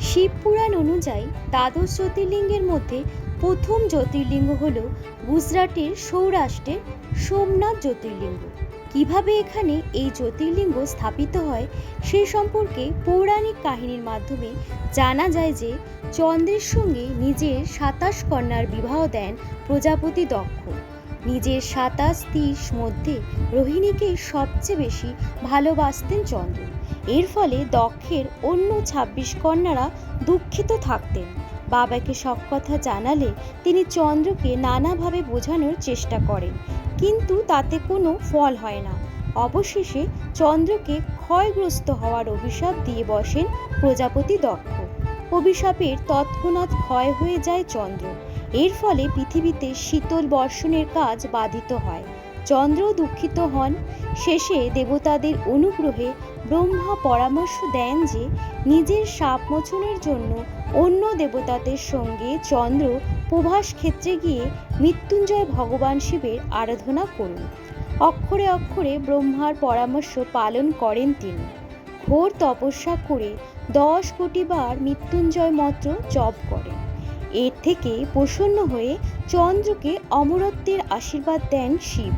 শিবপুরাণ অনুযায়ী দ্বাদশ জ্যোতির্লিঙ্গের মধ্যে প্রথম জ্যোতির্লিঙ্গ হল গুজরাটের সৌরাষ্ট্রের সোমনাথ জ্যোতির্লিঙ্গ। কীভাবে এখানে এই জ্যোতির্লিঙ্গ স্থাপিত হয় সে সম্পর্কে পৌরাণিক কাহিনীর মাধ্যমে জানা যায় যে চন্দ্রের সঙ্গে নিজের সাতাশ কন্যার বিবাহ দেন প্রজাপতি দক্ষ। নিজের সাতাশ তিরিশ মধ্যে রোহিণীকে সবচেয়ে বেশি ভালোবাসতেন চন্দ্র। এর ফলে দক্ষের অন্য ছাব্বিশ কন্যারা দুঃখিত থাকতেন। বাবাকে সব কথা জানালে তিনি চন্দ্রকে নানাভাবে বোঝানোর চেষ্টা করেন, কিন্তু তাতে কোনো ফল হয় না। অবশেষে চন্দ্রকে ক্ষয়গ্রস্ত হওয়ার অভিশাপ দিয়ে বসেন প্রজাপতি দক্ষ। অভিশাপের তৎক্ষণাৎ ক্ষয় হয়ে যায় চন্দ্র। এর ফলে পৃথিবীতে শীতল বর্ষণের কাজ বাধিত হয়। চন্দ্র দুঃখিত হন। শেষে দেবতাদের অনুগ্রহে ব্রহ্মা পরামর্শ দেন যে নিজের সাপ মোচনের জন্য অন্য দেবতাদের সঙ্গে চন্দ্র প্রভাস ক্ষেত্রে গিয়ে মৃত্যুঞ্জয় ভগবান শিবের আরাধনা করুন। অক্ষরে অক্ষরে ব্রহ্মার পরামর্শ পালন করেন তিনি। ঘোর তপস্যা করে দশ কোটি বার মৃত্যুঞ্জয় মন্ত্র জপ করেন এর থেকে প্রসন্ন হয়ে চন্দ্রকে অমরত্বের আশীর্বাদ দেন শিব।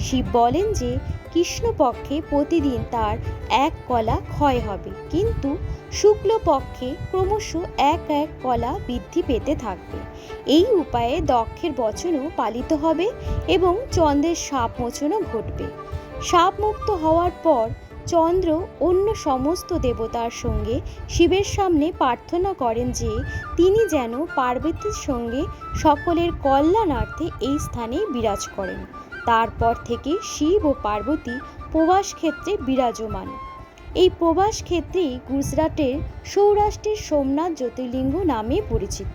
শিব বলেন যে, কৃষ্ণপক্ষে প্রতিদিন তার এক কলা ক্ষয় হবে, কিন্তু শুক্লপক্ষে ক্রমশ এক এক কলা বৃদ্ধি পেতে থাকবে। এই উপায়ে দক্ষের বচনও পালিত হবে এবং চন্দ্রের সাপ মোচনও ঘটবে। সাপ মুক্ত হওয়ার পর চন্দ্র অন্য সমস্ত দেবতার সঙ্গে শিবের সামনে প্রার্থনা করেন যে তিনি যেন পার্বতীর সঙ্গে সকলের কল্যাণার্থে এই স্থানে বিরাজ করেন। তারপর থেকে শিব ও পার্বতী প্রবাস ক্ষেত্রে বিরাজমান। এই প্রবাস ক্ষেত্রেই গুজরাটের সৌরাষ্ট্রের সোমনাথ জ্যোতির্লিঙ্গ নামে পরিচিত।